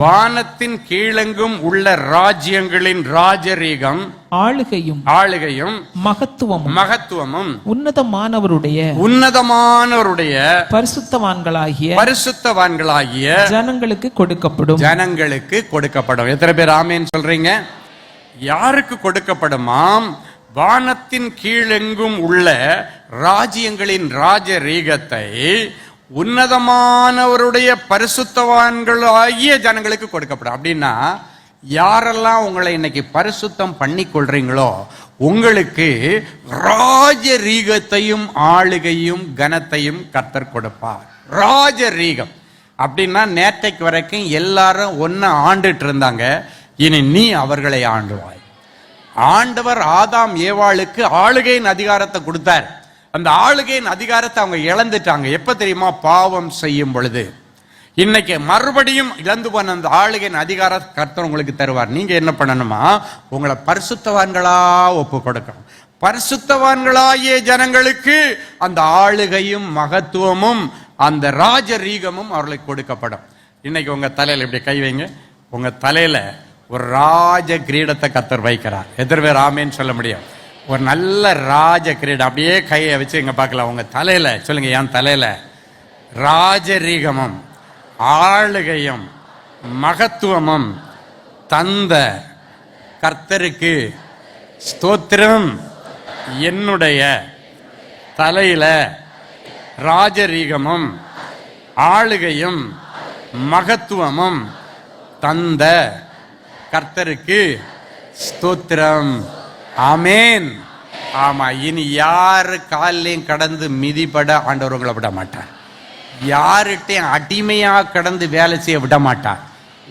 வானத்தின் கீழெங்கும் உள்ள ராஜ்யங்களின் ராஜரீகம் ஆளுகையும் ஆளுகையும் மகத்துவமும் மகத்துவமும் உன்னதமானவருடைய உன்னதமானவருடைய பரிசுத்தவான்களாகிய பரிசுத்தவான்களாகிய ஜனங்களுக்கு கொடுக்கப்படும். ஜனங்களுக்கு கொடுக்கப்படும். எத்தனை பேர் ஆமேன்னு சொல்றீங்க? யாருக்கு கொடுக்கப்படுமாம்? வானத்தின் கீழெங்கும் உள்ள ராஜ்யங்களின் ராஜரீகத்தை உன்னதமானவருடைய பரிசுத்தவான்களாகிய ஜனங்களுக்கு கொடுக்கப்படும். அப்படின்னா யாரெல்லாம் உங்களை இன்னைக்கு பரிசுத்தம் பண்ணி கொள்றீங்களோ உங்களுக்கு ராஜரீகத்தையும் ஆளுகையும் கனத்தையும் கர்த்தர் கொடுப்பார். ராஜரீகம் அப்படின்னா நேற்றைக்கு வரைக்கும் எல்லாரும் ஒன்னு ஆண்டுட்டு இருந்தாங்க. இனி நீ அவர்களை ஆண்டுவாய். ஆண்டவர் ஆதாம் ஏவாளுக்கு ஆளுகையின் அதிகாரத்தை கொடுத்தார். அந்த ஆளுகையின் அதிகாரத்தை அவங்க இழந்துட்டாங்க. எப்போ தெரியுமா? பாவம் செய்யும் பொழுது. இன்னைக்கு மறுபடியும் இழந்து போன அந்த ஆளுகையின் அதிகார கர்த்தர் உங்களுக்கு தருவார். நீங்க என்ன பண்ணணுமா? உங்களை பரிசுத்தவான்களா ஒப்பு கொடுக்கணும். பரிசுத்தவான்களாகிய ஜனங்களுக்கு அந்த ஆளுகையும் மகத்துவமும் அந்த ராஜரீகமும் அவர்களுக்கு கொடுக்கப்படும். இன்னைக்கு உங்க தலையில இப்படி கை வைங்க. உங்க தலையில ஒரு ராஜ கிரீடத்தை கத்தர் வைக்கிறார். எதிர்வே ராமேன்னு சொல்ல முடியும். ஒரு நல்ல ராஜ கிரீடம். அப்படியே கையை வச்சு இங்கே பார்க்கலாம் உங்கள் தலையில். சொல்லுங்கள் என் தலையில். ராஜரீகமும் ஆளுகையும் மகத்துவமும் தந்த கர்த்தருக்கு ஸ்தோத்திரம். என்னுடைய தலையில் ராஜரீகமும் ஆளுகையும் மகத்துவமும் தந்த கர்த்தருக்கு ஸ்தோத்திரம். ஆமேன். ஆமா இனி யாரு காலையும் கடந்து மிதிப்பட ஆண்டவர் உங்களை விட மாட்டார். யார்கிட்டையும் அடிமையா கடந்து வேலை செய்ய விட மாட்டார்.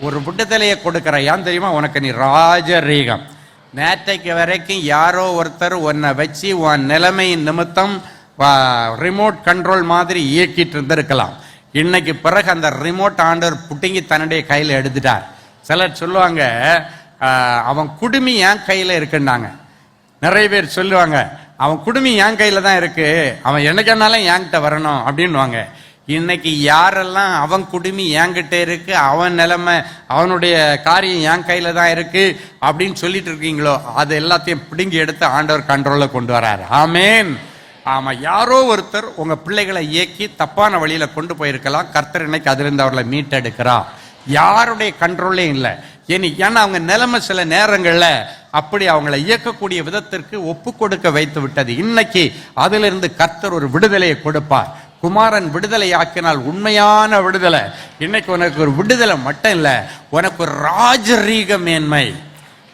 ஒரு விடுதலையை கொடுக்கிற ஏன் தெரியுமா? உனக்கு நீ ராஜரீகம். நேற்றைக்கு வரைக்கும் யாரோ ஒருத்தர் உன்னை வச்சு உன் நிலைமையின் நிமித்தம் ரிமோட் கண்ட்ரோல் மாதிரி இயக்கிட்டு இருந்திருக்கலாம். இன்னைக்கு பிறகு அந்த ரிமோட் ஆண்டவர் புட்டிங்கி தன்னுடைய கையில் எடுத்துட்டார். சிலர் சொல்லுவாங்க அவன் குடுமி என் கையில் இருக்குன்னாங்க. நிறைய பேர் சொல்லுவாங்க அவன் குடுமி என் கையில தான் இருக்கு. அவன் என்னைக்கனாலும் என்கிட்ட வரணும். அப்படின்னுவாங்க. இன்னைக்கு யாரெல்லாம் அவன் குடுமி என்கிட்ட இருக்கு அவன் நிலைமை அவனுடைய காரியம் என் கையில தான் இருக்கு அப்படின்னு சொல்லிட்டு இருக்கீங்களோ அது எல்லாத்தையும் பிடுங்கி எடுத்து ஆண்டவர் கண்ட்ரோலில் கொண்டு வராரு. ஆமேன். ஆமா யாரோ ஒருத்தர் உங்க பிள்ளைகளை இயக்கி தப்பான வழியில கொண்டு போயிருக்கலாம். கர்த்தர் இன்னைக்கு அதிலிருந்து அவர்களை எடுக்கிறான் யாருடைய கண்ட்ரோல்லையும் இல்லை. ஏனி ஏன்னா அவங்க நிலைமை சில நேரங்களில் அப்படி அவங்களை இயக்கக்கூடிய விதத்திற்கு ஒப்பு கொடுக்க வைத்து விட்டது. இன்னைக்கு அதிலிருந்து கர்த்தர் ஒரு விடுதலையை கொடுப்பார். குமாரன் விடுதலை ஆக்கினால் உண்மையான விடுதலை. இன்னைக்கு உனக்கு ஒரு விடுதலை மட்டும் இல்லை உனக்கு ஒரு ராஜரீக மேன்மை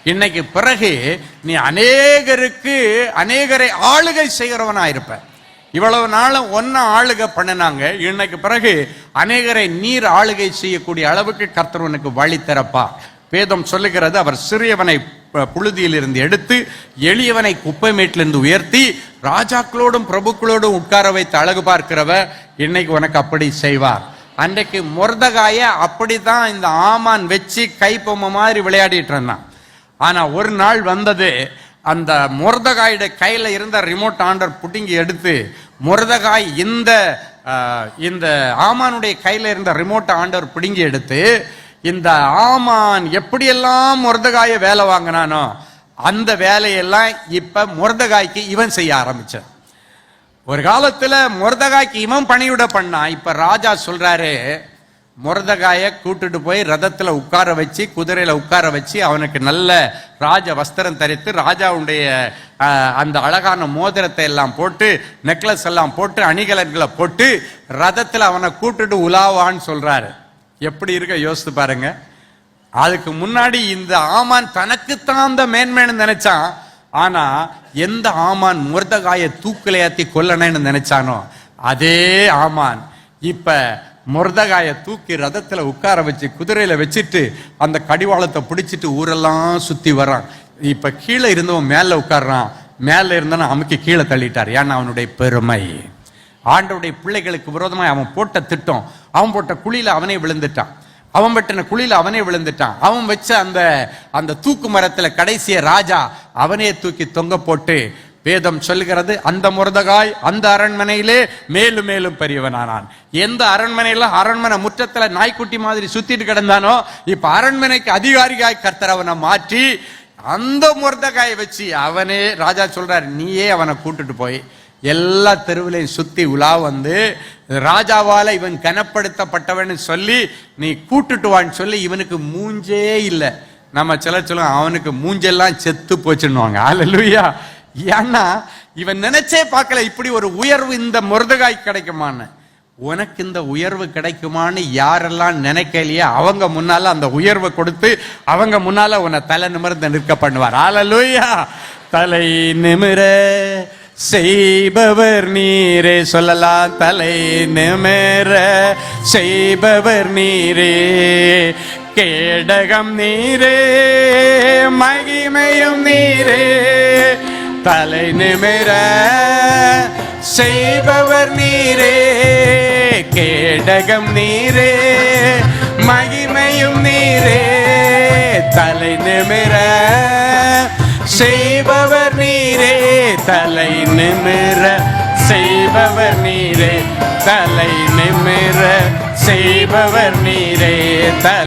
இன்னைக்கு பிறகு நீ அநேகருக்கு அநேகரை ஆளுகை செய்கிறவனா இருப்ப இவ்வளவு நாளும் ஒன்ன ஆளுகை பண்ணினாங்க. இன்னைக்கு பிறகு அநேகரை நீர் ஆளுகை செய்யக்கூடிய அளவுக்கு கர்த்தர் உனக்கு வழி திறப்பா வேதம் சொல்லுகிறது அவர் சிறியவனை புழுதியிலிருந்து எடுத்து எளியவனை குப்பை மேட்டிலிருந்து உயர்த்தி ராஜாக்களோடும் பிரபுக்களோடும் உட்கார வைத்து அழகு பார்க்கிறவ இன்னைக்கு உனக்கு அப்படி செய்வார். அன்றைக்கு முர்தகாய அப்படிதான் இந்த ஆமான் வச்சு கைப்பொம்மை மாதிரி விளையாடிட்டு இருந்தான். ஆனா ஒரு நாள் வந்தது அந்த முரதகாயோட கையில இருந்த ரிமோட் ஆண்டர் புட்டிங்கி எடுத்து முரதகாய் இந்த இந்த ஆமானுடைய கையில இருந்த ரிமோட் ஆண்டர் பிடுங்கி எடுத்து இந்த ஆமான் எப்படியெல்லாம் முரதகாய வேலை வாங்கினானோ அந்த வேலையெல்லாம் இப்ப முரதகாய்க்கு இவன் செய்ய ஆரம்பிச்சான். ஒரு காலத்துல முரதகாய்க்கு இவன் பணியுட பண்ணான் இப்ப ராஜா சொல்றாரு முரதகாய கூட்டுட்டு போய் ரதத்துல உட்கார வச்சு குதிரையில உட்கார வச்சு அவனுக்கு நல்ல ராஜ வஸ்திரம் தரித்து ராஜாவுடைய அந்த அழகான மோதிரத்தை எல்லாம் போட்டு நெக்லஸ் எல்லாம் போட்டு அணிகலன்களை போட்டு ரதத்துல அவனை கூட்டுட்டு உலாவான்னு சொல்றாரு. எப்படி இருக்க? யோசித்து பாருங்க. அதுக்கு முன்னாடி இந்த ஆமான் தனக்குத்தான் அந்த மேன்மேனு நினைச்சான். ஆனா எந்த ஆமான் முருதகாய தூக்கிலையாத்தி கொல்லணும்னு நினைச்சானோ அதே ஆமான். இப்ப முருதகாய தூக்கி ரதத்துல உட்கார வச்சு குதிரையில வச்சுட்டு அந்த கடிவாளத்தை பிடிச்சிட்டு ஊரெல்லாம் சுத்தி வரான் இப்ப கீழே இருந்தவன் மேல உட்காடுறான் மேல இருந்தவன் அமுக்கி கீழே தள்ளிட்டார். ஏன்னா அவனுடைய பெருமை. ஆண்டவுடைய பிள்ளைகளுக்கு விரோதமாக அவன் போட்ட திட்டம் அவன் போட்ட குழியில அவனே விழுந்துட்டான். அவன் பட்டின குழியில அவனே விழுந்துட்டான். அவன் வச்ச அந்த அந்த தூக்கு மரத்துல கடைசிய ராஜா அவனே தூக்கி தொங்க போட்டு வேதம் சொல்கிறது அந்த முருதகாய் அந்த அரண்மனையிலே மேலும் மேலும் பெரியவனானான். எந்த அரண்மனையில அரண்மனை முற்றத்துல நாய்க்குட்டி மாதிரி சுத்திட்டு கிடந்தானோ இப்ப அரண்மனைக்கு அதிகாரியாய் கர்த்தர் அவனை மாற்றி அந்த முருதகாயை வச்சு அவனே ராஜா சொல்றாரு நீயே அவனை கூட்டுட்டு போய் எல்லா தெருவிலையும் சுத்தி உலா வந்து ராஜாவால இவன் கனப்படுத்தப்பட்டவன்னு சொல்லி நீ கூட்டுட்டு வான்னு சொல்லி இவனுக்கு மூஞ்சே இல்லை. நம்ம சில சொல்லுவோம் அவனுக்கு மூஞ்செல்லாம் செத்து போச்சுன்னுவாங்க. அல்லேலூயா ஏன்னா இவன் நினைச்சே பார்க்கல இப்படி ஒரு உயர்வு இந்த முருதகாய் கிடைக்குமான்னு. உனக்கு இந்த உயர்வு கிடைக்குமான்னு யாரெல்லாம் நினைக்கலையே அவங்க முன்னால அந்த உயர்வை கொடுத்து அவங்க முன்னால உன்னை தலை நிமிர்ந்து நிற்க பண்ணுவார். அல்லேலூயா தலை நிமிர செய்பவர் நீரே சொல்லலாம் தலை நிமிர. செய்பவர் நீரே கேடகம் நீரே மகிமையும் நீரே. தலை நிமிர செய்பவர் நீரே கேடகம் நீரே மகிமையும் நீரே. தலை நிமிர செய்பவர் தலை நிமிர செய்பவர் நீரே. தலை நிமிர செய்பவர் நீரே. தலை